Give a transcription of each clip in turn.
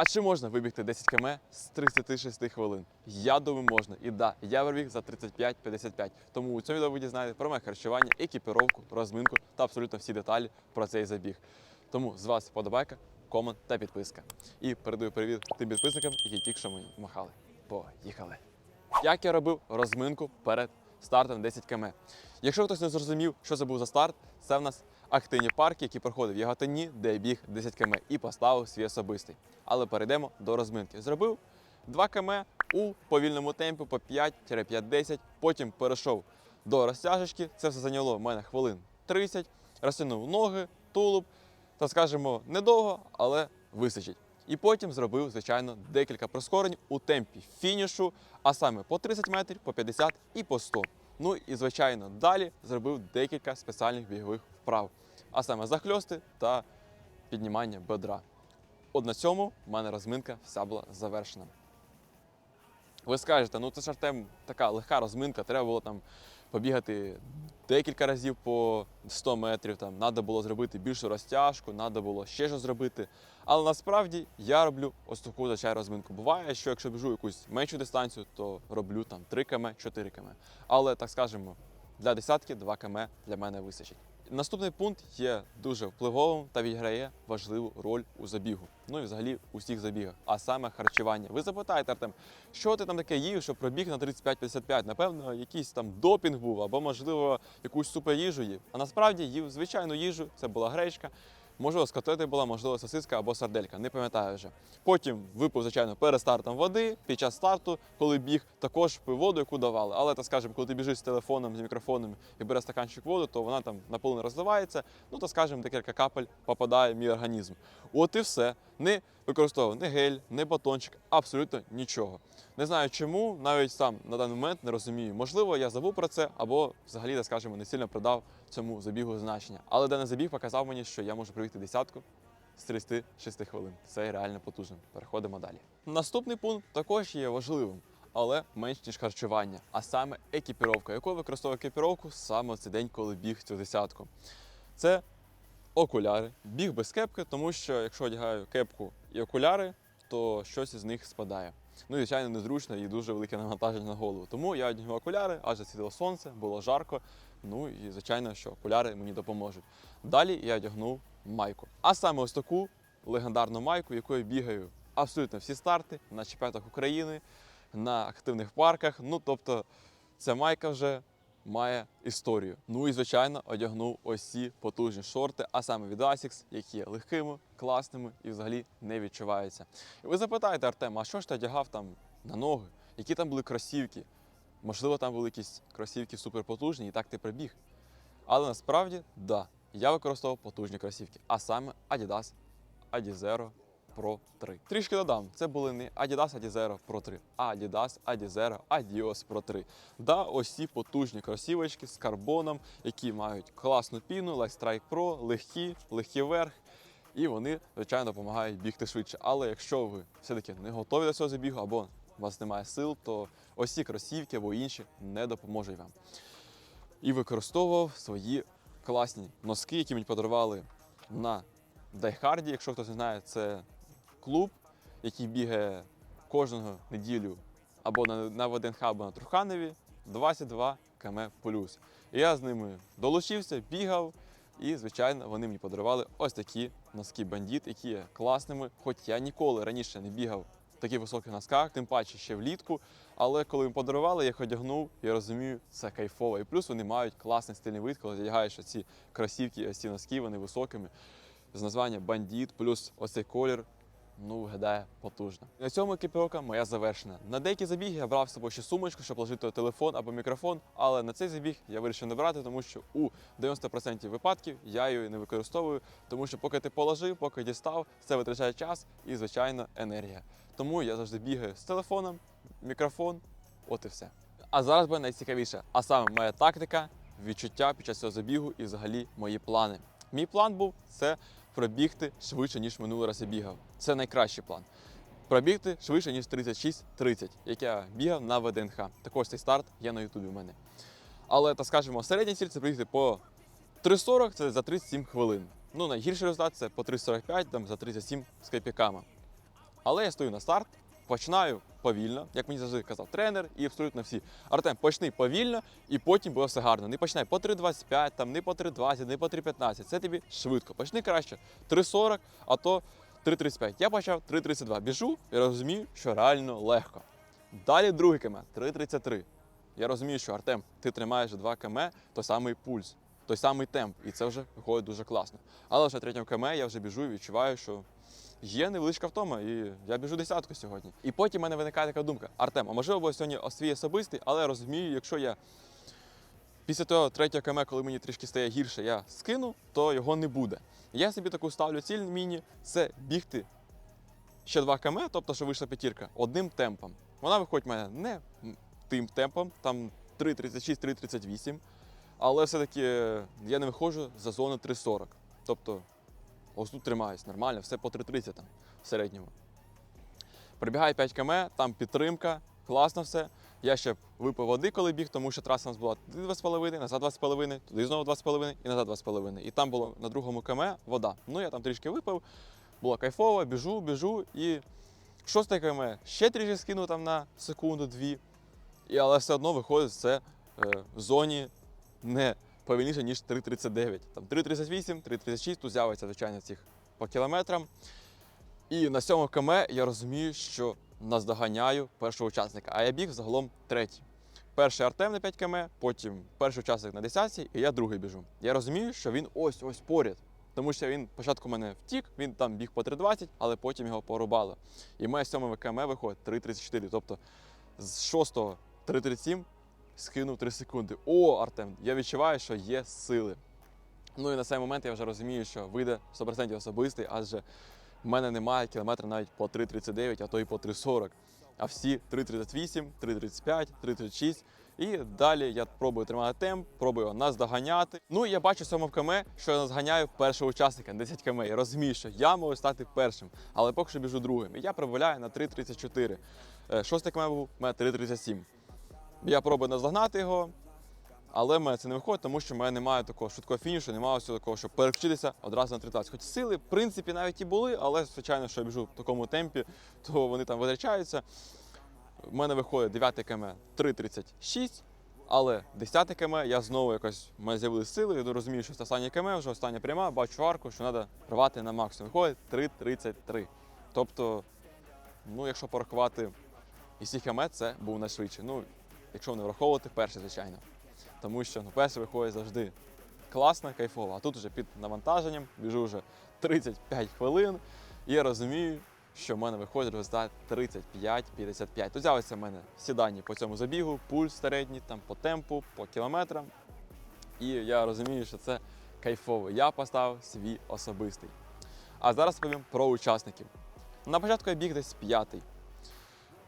А чи можна вибігти 10 км з 36 хвилин? Я думаю, можна. І да, я вибіг за 35-55. Тому у цьому відео ви дізнаєтесь про моє харчування, екіпіровку, розминку та абсолютно всі деталі про цей забіг. Тому з вас вподобайка, комент та підписка. І передаю привіт тим підписникам, які тільки що мені махали. Поїхали! Як я робив розминку перед стартом 10 км. Якщо хтось не зрозумів, що це був за старт, це в нас активні парки, які проходив в Яготині, де біг 10 км і поставив свій особистий. Але перейдемо до розминки. Зробив 2 км у повільному темпі по 5-5-10, потім перейшов до розтяжечки. Це все зайняло в мене хвилин 30, розтягнув ноги, тулуб, та скажімо, недовго, але вистачить. І потім зробив, звичайно, декілька прискорень у темпі фінішу, а саме по 30 метрів, по 50 і по 100. Ну і звичайно, далі зробив декілька спеціальних бігових вправ, а саме захльости та піднімання бедра. От на цьому в мене розминка вся була завершена. Ви скажете, ну це ж Артем така легка розминка, треба було там побігати декілька разів по 100 метрів, там треба було зробити більшу розтяжку, треба було ще щось зробити. Але насправді я роблю ось таку звичайну розминку. Буває, що якщо біжу якусь меншу дистанцію, то роблю там 3 км, 4 км. Але так скажемо, для десятки 2 км для мене вистачить. Наступний пункт є дуже впливовим та відіграє важливу роль у забігу. Ну і взагалі у всіх забігах, а саме харчування. Ви запитаєте, Артем, що ти там таке їв, що пробіг на 35-55? Напевно, якийсь там допінг був, або, можливо, якусь суперїжу їв. А насправді їв звичайну їжу, це була гречка. Можливо, з котлети була, можливо, сосиска або сарделька, не пам'ятаю вже. Потім випив, звичайно, перед стартом води. Під час старту, коли біг, також пив воду, яку давали. Але так скажемо, коли ти біжиш з телефоном, з мікрофоном і береш стаканчик воду, то вона там наполовину розливається. Ну то скажімо, декілька капель попадає в мій організм. От і все. Не використовував ні гель, ні батончик, абсолютно нічого. Не знаю чому, навіть сам на даний момент не розумію. Можливо, я забув про це, або взагалі, так скажемо, не сильно придав цьому забігу значення. Але даний забіг показав мені, що я можу пробігти десятку з 36 хвилин. Це реально потужно. Переходимо далі. Наступний пункт також є важливим. Але менш ніж харчування, а саме екіпіровка, яку використовую екіпіровку саме в цей день, коли біг цю десятку. Це окуляри, біг без кепки, тому що якщо одягаю кепку і окуляри, то щось із них спадає. Ну і звичайно незручно і дуже велике навантаження на голову. Тому я одягнув окуляри, адже світило сонце, було жарко. Ну і звичайно, що окуляри мені допоможуть. Далі я одягнув майку. А саме ось таку легендарну майку, якою бігаю абсолютно всі старти на чемпіонатах України, на активних парках. Ну тобто, ця майка вже має історію. Ну і звичайно одягнув ось ці потужні шорти, а саме від Asics, які є легкими, класними і взагалі не відчуваються. І ви запитаєте, Артем, а що ж ти одягав там на ноги? Які там були кросівки? Можливо, там були якісь кросівки суперпотужні, і так ти прибіг. Але насправді, да, я використовував потужні кросівки, а саме Adidas Adizero Pro 3. Трішки додам, це були не Adidas Adizero Pro 3, а Adidas Adizero Adios Pro 3. Да, ось ці потужні кросівочки з карбоном, які мають класну піну, Light Strike Pro, легкі, легкий верх. І вони, звичайно, допомагають бігти швидше. Але якщо ви все-таки не готові до цього забігу або у вас немає сил, то ось ці кросівки або інші не допоможуть вам. І використовував свої класні носки, які мені подарували на Дайхарді. Якщо хтось не знає, це клуб, який бігає кожного неділю або на, ВДНХ, або на Труханові 22 км. І я з ними долучився, бігав. І, звичайно, вони мені подарували ось такі носки бандіт, які є класними. Хоч я ніколи раніше не бігав таких високих носках, тим паче ще влітку. Але коли їм подарували, я їх одягнув, я розумію, це кайфово. І плюс вони мають класний стильний вид, коли одягаєш ці кросівки, ці носки, вони високими. З названня бандіт, плюс оцей колір. Ну, виглядає потужно. На цьому екіпіровка моя завершена. На деякі забіги я брав з собою ще сумочку, щоб положити телефон або мікрофон, але на цей забіг я вирішив не брати, тому що у 90% випадків я її не використовую, тому що поки ти положив, поки дістав, це витрачає час і, звичайно, енергія. Тому я завжди бігаю з телефоном, мікрофон, от і все. А зараз буде найцікавіше, а саме моя тактика, відчуття під час цього забігу і взагалі мої плани. Мій план був це пробігти швидше, ніж минулий раз я бігав. Це найкращий план. Пробігти швидше, ніж 36-30, як я бігав на ВДНХ. Також цей старт є на Ютубі в мене. Але, так скажемо, середній ціль це пробігти по 3.40 це за 37 хвилин. Ну, найгірший результат це по 3.45, там за 37 з копійками. Але я стою на старт, починаю повільно, як мені завжди казав тренер, і абсолютно всі. Артем, почни повільно, і потім буде все гарно. Не починай по 3.25, там, не по 3.20, не по 3.15. Це тобі швидко. Почни краще 3.40, а то 3.35. Я почав 3.32. Біжу і розумію, що реально легко. Далі другий км 3.33. Я розумію, що Артем, ти тримаєш 2 км, той самий пульс, той самий темп, і це вже виходить дуже класно. Але вже третьому км я вже біжу і відчуваю, що є невеличка втома, і я біжу десятку сьогодні. І потім в мене виникає така думка: Артем, а можливо, сьогодні свій особистий, але розумію, якщо я після того третього км, коли мені трішки стає гірше, я скину, то його не буде. Я собі таку ставлю ціль міні це бігти ще 2 км, тобто, що вийшла п'ятірка, одним темпом. Вона виходить в мене не тим темпом, там 3.36, 3.38, але все-таки я не виходжу за зону 3.40. Тобто, ось тут тримаюсь нормально, все по 3.30 там в середньому. Прибігаю 5 км, там підтримка, класно все. Я ще випив води, коли біг, тому що траса у нас була туди 2,5, назад 2,5, туди знову 2,5 і назад 2,5. І там було на другому км вода. Ну я там трішки випив, було кайфово, біжу, біжу. І шосте км ще трішки скинув там на секунду-дві. І, але все одно виходить це е, в зоні не повільніше, ніж 3,39. Там 3,38, 3,36, тут з'явиться, звичайно, цих по кілометрам. І на сьомому км я розумію, що наздоганяю першого учасника, а я біг загалом третій. Перший Артем на 5 км, потім перший учасник на 10 і я другий біжу. Я розумію, що він ось ось поряд. Тому що він спочатку мене втік, він там біг по 3.20, але потім його порубали. І моє сьоме КМ виходить 3.34. Тобто з 6 3.37 скинув 3 секунди. О, Артем, я відчуваю, що є сили. Ну і на цей момент я вже розумію, що вийде 100% особистий, адже в мене немає кілометра навіть по 3.39, а то і по 3.40. А всі 3.38, 3.35, 3.36. І далі я пробую тримати темп, пробую наздоганяти. Ну і я бачу в цьому КМ, що я наздоганяю першого учасника на 10 км. Я розумію, що я можу стати першим, але поки що біжу другим. І я прибавляю на 3.34. Е, Шостий км був у мене 3.37. Я пробую наздогнати його, але в мене це не виходить, тому що в мене немає такого швидкого фінішу, немає ось такого, щоб переключитися одразу на 3.20. Хоч сили, в принципі, навіть і були, але звичайно, що я біжу в такому темпі, то вони там витрачаються. У мене виходить 9 км 3.36, але 10 км я знову якось в мене з'явилися сили, я розумію, що це останнє км, вже остання пряма, бачу арку, що треба рвати на максимум. Виходить 3.33. Тобто, ну, якщо порахувати із всіх км, це був найшвидший. Ну, якщо не враховувати перший, звичайно. Тому що ну, перший виходить завжди класно, кайфово. А тут вже під навантаженням, біжу вже 35 хвилин, і я розумію, що в мене виходить результат 35-55. Тут з'явиться в мене всі дані по цьому забігу, пульс середній, там по темпу, по кілометрам. І я розумію, що це кайфово. Я поставив свій особистий. А зараз повім про учасників. На початку я біг десь п'ятий.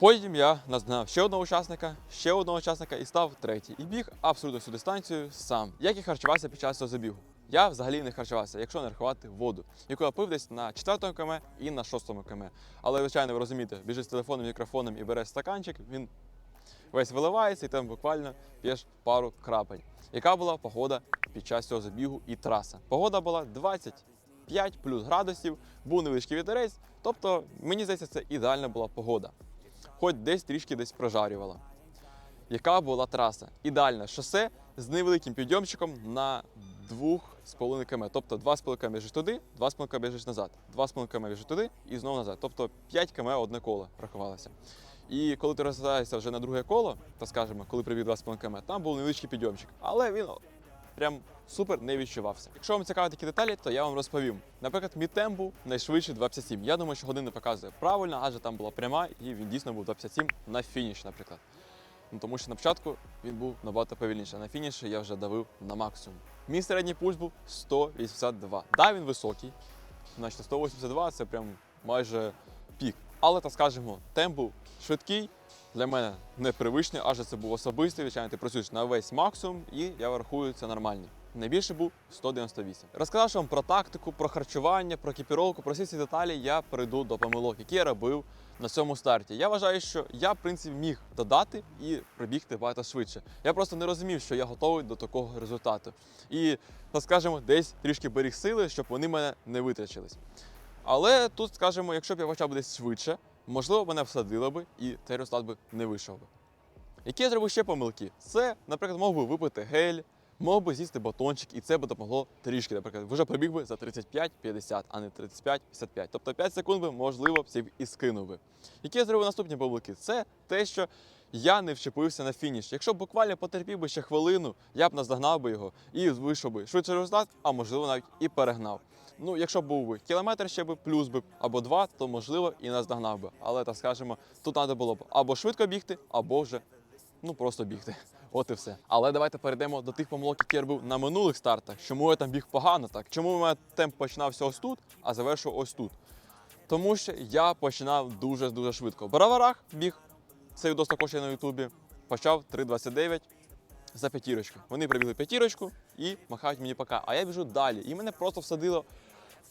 Потім я наздогнав ще одного учасника, ще одного учасника і став третій. І біг абсолютно всю дистанцію сам. Як і харчувався під час цього забігу? Я взагалі не харчувався, якщо не рахувати воду, яку я пив десь на 4 км і на 6 км. Але, звичайно, ви розумієте, біжиш з телефоном, мікрофоном і береш стаканчик, він весь виливається, і там буквально п'єш пару крапель. Яка була погода під час цього забігу і траса? Погода була 25 плюс градусів, був невеличкий вітерець, тобто мені здається, це ідеальна була погода. Хоч десь трішки десь прожарювала. Яка була траса? Ідеальне шосе з невеликим підйомчиком на 2,5 км. Тобто 2,5 км біжиш туди, 2,5 км біжиш назад, 2,5 км біжиш туди і знову назад. Тобто 5 км одне коло рахувалося. І коли ти розвертаєшся вже на друге коло, то скажімо, коли прибіг 2,5 км, там був невеличкий підйомчик. Але він прям супер не відчувався. Якщо вам цікаві такі деталі, то я вам розповім. Наприклад, мій темп був найшвидший 2,57. Я думаю, що година показує правильно, адже там була пряма, і він дійсно був 2,57 на фініш, наприклад. Ну, тому що на початку він був набагато повільніший, а на фініші я вже давив на максимум. Мій середній пульс був 182. Да, він високий. Значить, 182 це прям майже пік. Але так скажемо, темп був швидкий. Для мене непривичний, адже це був особистий. Звичайно, ти працюєш на весь максимум, і я рахую це нормально. Найбільше був 198. Розказавши вам про тактику, про харчування, про екіпіровку, про всі ці деталі, я прийду до помилок, які я робив на цьому старті. Я вважаю, що я, в принципі, міг додати і прибігти багато швидше. Я просто не розумів, що я готовий до такого результату. І, так скажемо, десь трішки беріг сили, щоб вони мене не витрачились. Але тут, скажімо, якщо б я почав десь швидше, можливо, мене всадило би і цей результат би не вийшов би. Які я зробив ще помилки? Це, наприклад, мог би випити гель, мог би з'їсти батончик, і це би допомогло трішки. Наприклад, вже пробіг би за 35-50, а не 35-55. Тобто 5 секунд би, можливо, всі б і скинув би. Які я зробив наступні помилки? Це те, що я не вчепився на фініш. Якщо б буквально потерпів би ще хвилину, я б наздогнав би його і вийшов би швидше результат, а можливо навіть і перегнав. Ну, якщо був би кілометр ще би плюс би або два, то можливо і наздогнав би. Але так скажемо, тут треба було б або швидко бігти, або вже ну просто бігти. От і все. Але давайте перейдемо до тих помилок, які я робив на минулих стартах. Чому я там біг погано так? Чому у мене темп починався ось тут, а завершив ось тут? Тому що я починав дуже дуже швидко. В браварах біг. Цей відос також є на Ютубі. Почав 3.29 за п'ятірочку. Вони прибігли п'ятірочку і махають мені пока. А я біжу далі. І мене просто всадило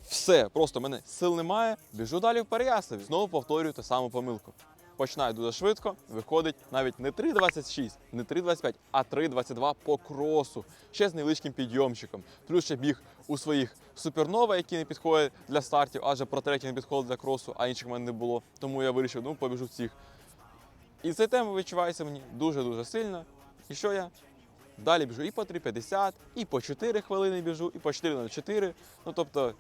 все. Просто мене сил немає. Біжу далі в Переяславі. Знову повторюю ту саму помилку. Починаю дуже швидко, виходить навіть не 3.26, не 3.25, а 3.22 по кросу. Ще з невеличким підйомчиком. Плюс ще біг у своїх супернова, які не підходять для стартів, адже про треті не підходить для кросу, а інших в мене не було. Тому я вирішив, ну побіжу в цих. І цей темп відчувається мені дуже-дуже сильно. І що я? Далі біжу і по 3,50, і по 4 хвилини біжу, і по 4,04. Ну тобто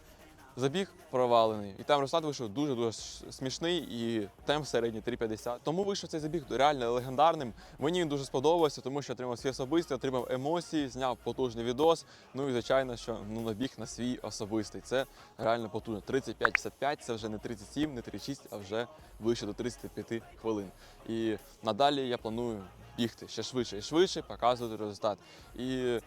забіг провалений. І там результат вийшов дуже-дуже смішний і темп середній 3,50. Тому вийшов цей забіг реально легендарним. Мені він дуже сподобався, тому що отримав свій особистий, отримав емоції, зняв потужний відос. Ну і звичайно, що ну набіг на свій особистий. Це реально потужно. 35-55 це вже не 37, не 36, а вже вище до 35 хвилин. І надалі я планую бігти ще швидше і швидше, показувати результат. І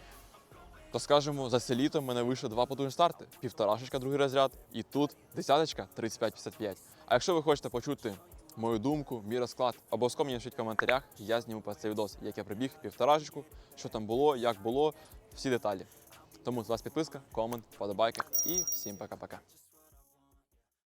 то скажемо, за це літо в мене вийшло два потужні старти. Півторашечка, другий розряд, і тут десяточка 35-55. А якщо ви хочете почути мою думку, мій розклад, обов'язково мені напишіть в коментарях, я зніму про цей відос, як я прибіг півторашечку, що там було, як було, всі деталі. Тому з вас підписка, комент, подобайка і всім пока-пока.